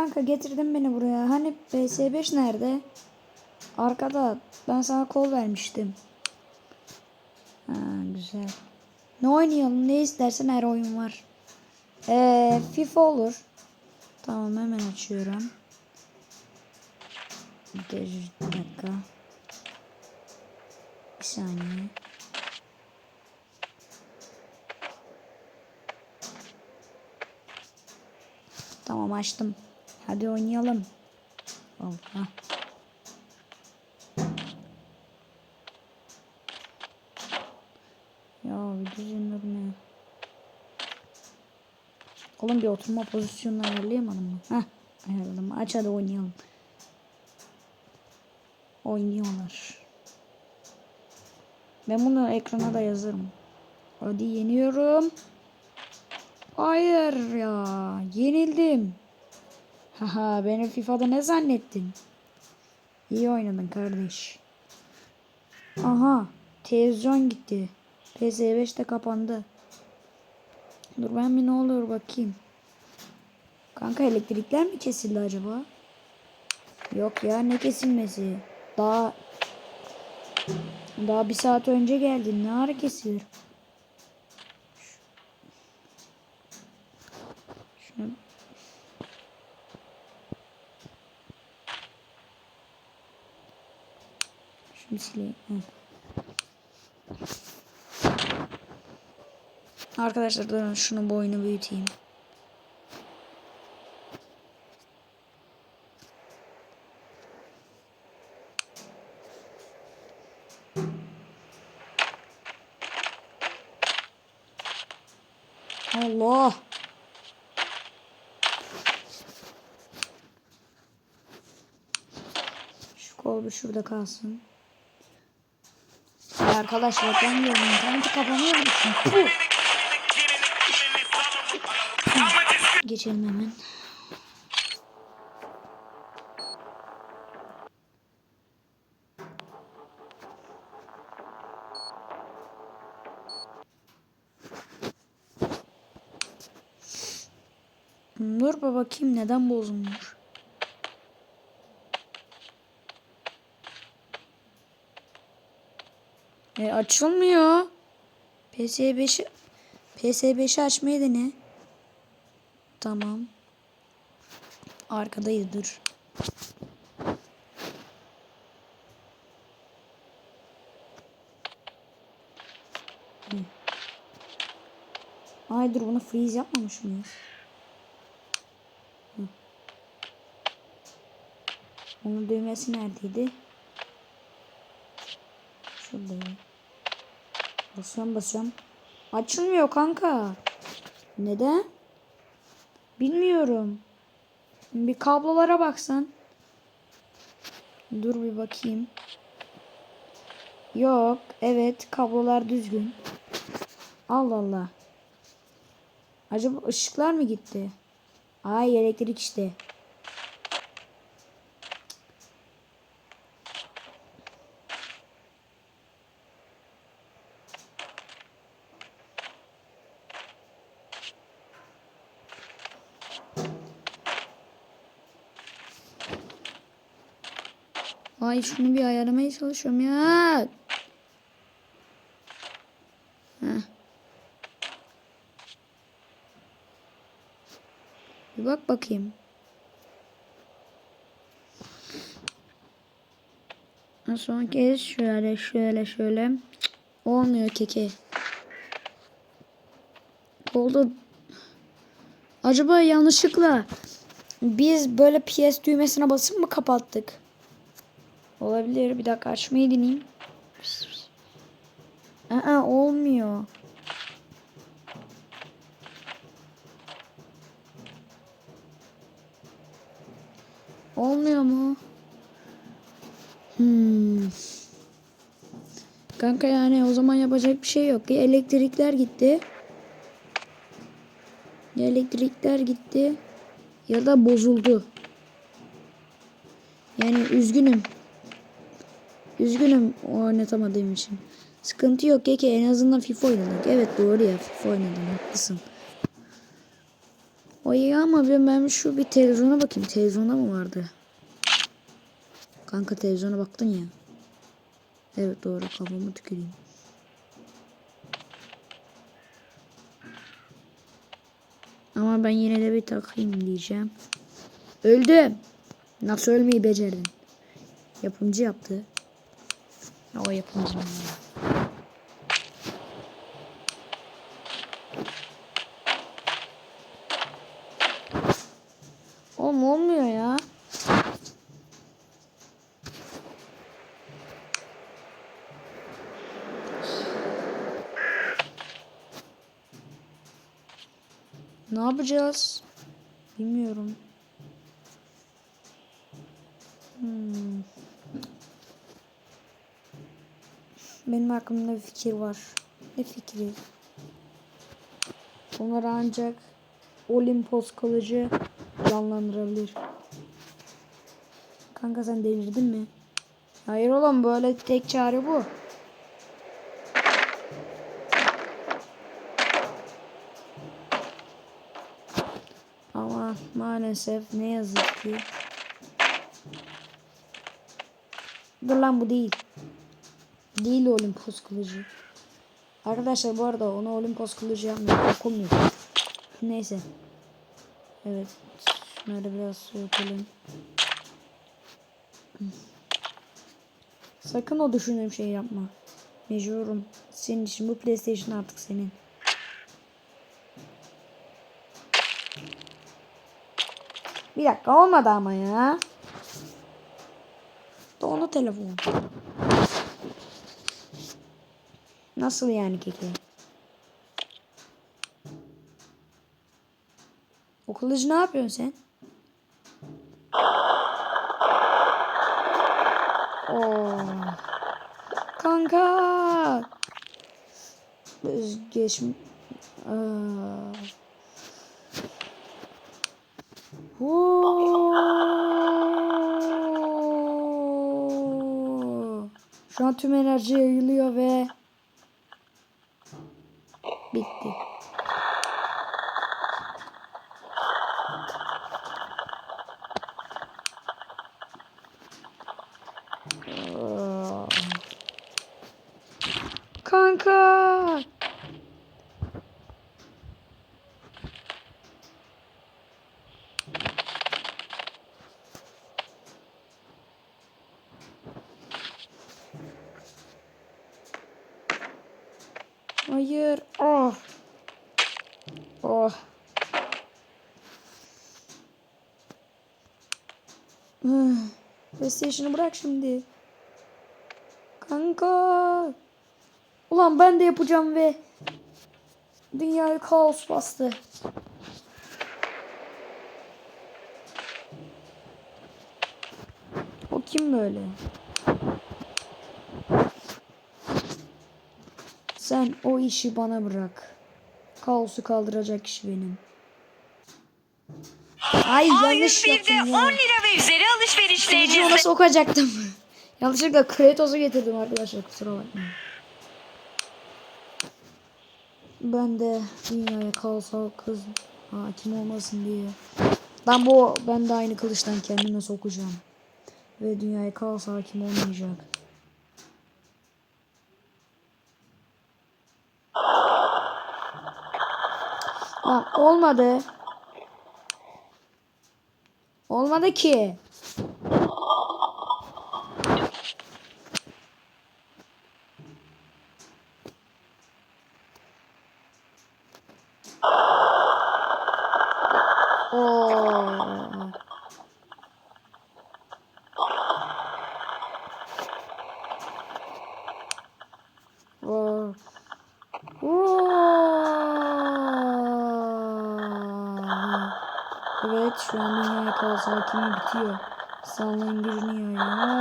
kanka getirdin beni buraya. Hani PS5 nerede? Arkada. Ben sana kol vermiştim. Ha, güzel. Ne oynayalım? Ne istersen her oyun var. Ee, FIFA olur. Tamam hemen açıyorum. Bir dakika. Bir saniye. Tamam açtım. Hadi oynayalım. Allah. Ya bir düzenlerim ya. Oğlum bir oturma pozisyonunu ayarlayamadım mı? Heh ayarladım. Aç hadi oynayalım. Oynuyorlar. Ben bunu ekrana da yazarım. Hadi yeniyorum. Hayır ya. Yenildim. Haha beni FIFA'da ne zannettin? İyi oynadın kardeş. Aha televizyon gitti. PS5 de kapandı. Dur ben bir ne olur bakayım. Kanka elektrikler mi kesildi acaba? Yok ya ne kesilmesi? Daha daha bir saat önce geldin. Ne ara kesilir? Şunu Şunu sileyim. Hı. Arkadaşlar durun şunu boyunu büyüteyim. Allah. Şu kol bir şurada kalsın. Arkadaşlar ben diyorum interneti kapanıyor musun? Geçelim hemen. Dur bakayım neden bozulmuş. E açılmıyor. PS5'i PS5'i açmayı dene. Tamam. Arkadayız dur. Ay dur bunu freeze yapmamış mıyız? Onun düğmesi neredeydi? Basıyorum basıyorum. Açılmıyor kanka. Neden? Bilmiyorum. Bir kablolara baksan. Dur bir bakayım. Yok. Evet. Kablolar düzgün. Allah Allah. Acaba ışıklar mı gitti? Ay elektrik işte. Ay şunu bir ayarlamaya çalışıyorum ya. Bir bak bakayım. Son kez şöyle şöyle şöyle. Olmuyor keke. Oldu. Acaba yanlışlıkla biz böyle PS düğmesine basıp mı kapattık? Olabilir. Bir dakika açmayı deneyeyim. Aa, olmuyor. Olmuyor mu? Hmm. Kanka yani o zaman yapacak bir şey yok. Ya elektrikler gitti. Elektrikler gitti. Ya da bozuldu. Yani üzgünüm. Üzgünüm oynatamadığım için. Sıkıntı yok Keke en azından FIFA oynadık. Evet doğru ya FIFA oynadım haklısın. Ay ama ben, ben şu bir televizyona bakayım. Televizyonda mı vardı? Kanka televizyona baktın ya. Evet doğru kafamı tüküreyim. Ama ben yine de bir takayım diyeceğim. Öldüm. Nasıl ölmeyi becerdin? Yapımcı yaptı. Ya O yapımcı mı? Oğlum olmuyor ya. Ne yapacağız? Bilmiyorum. Benim aklımda bir fikir var. Ne fikri? Bunlar ancak Olimpos kılıcı canlandırabilir. Kanka sen delirdin mi? Hayır oğlum böyle tek çare bu. Ama maalesef ne yazık ki. Dur lan bu değil. Değil Olimpos kılıcı. Arkadaşlar bu arada ona Olimpos kılıcı yapmıyor. Okumuyor. Neyse. Evet. Şunları biraz soğutalım. Sakın o düşündüğüm şeyi yapma. Mecburum. Senin için bu PlayStation artık senin. Bir dakika olmadı ama ya. Donu telefon. Nasıl yani keke? O kılıcı ne yapıyorsun sen? Oo. Kanka. Biz geç. Aa. Şu an tüm enerji yayılıyor ve bitti. Aa. Kanka. Hayır. Oh. Oh. PlayStation'ı bırak şimdi. Kanka. Ulan ben de yapacağım ve dünyayı kaos bastı. O kim böyle? Sen o işi bana bırak. Kaosu kaldıracak kişi benim. Ay yanlış yaptım A101'de ya. 10 lira ve üzeri Kılıcı ona alışverişlerinizde sokacaktım. Yanlışlıkla Kratos'u getirdim arkadaşlar kusura bakmayın. Ben de dünyaya kaosa kız hakim olmasın diye. Ben bu ben de aynı kılıçtan kendime sokacağım. Ve dünyaya kaos hakim olmayacak. Lan olmadı. Olmadı ki. Oo. Oo. Oo. Evet şu an dünyaya kaos hakimi bitiyor. Sağlığın gücünü yayıyor.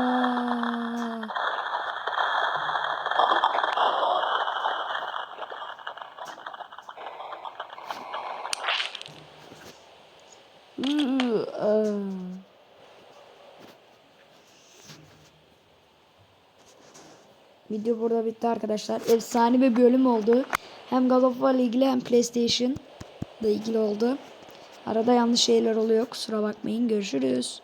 Iı, ıı. Video burada bitti arkadaşlar. Efsane bir bölüm oldu. Hem God of War ile ilgili hem PlayStation ile ilgili oldu. Arada yanlış şeyler oluyor. Kusura bakmayın. Görüşürüz.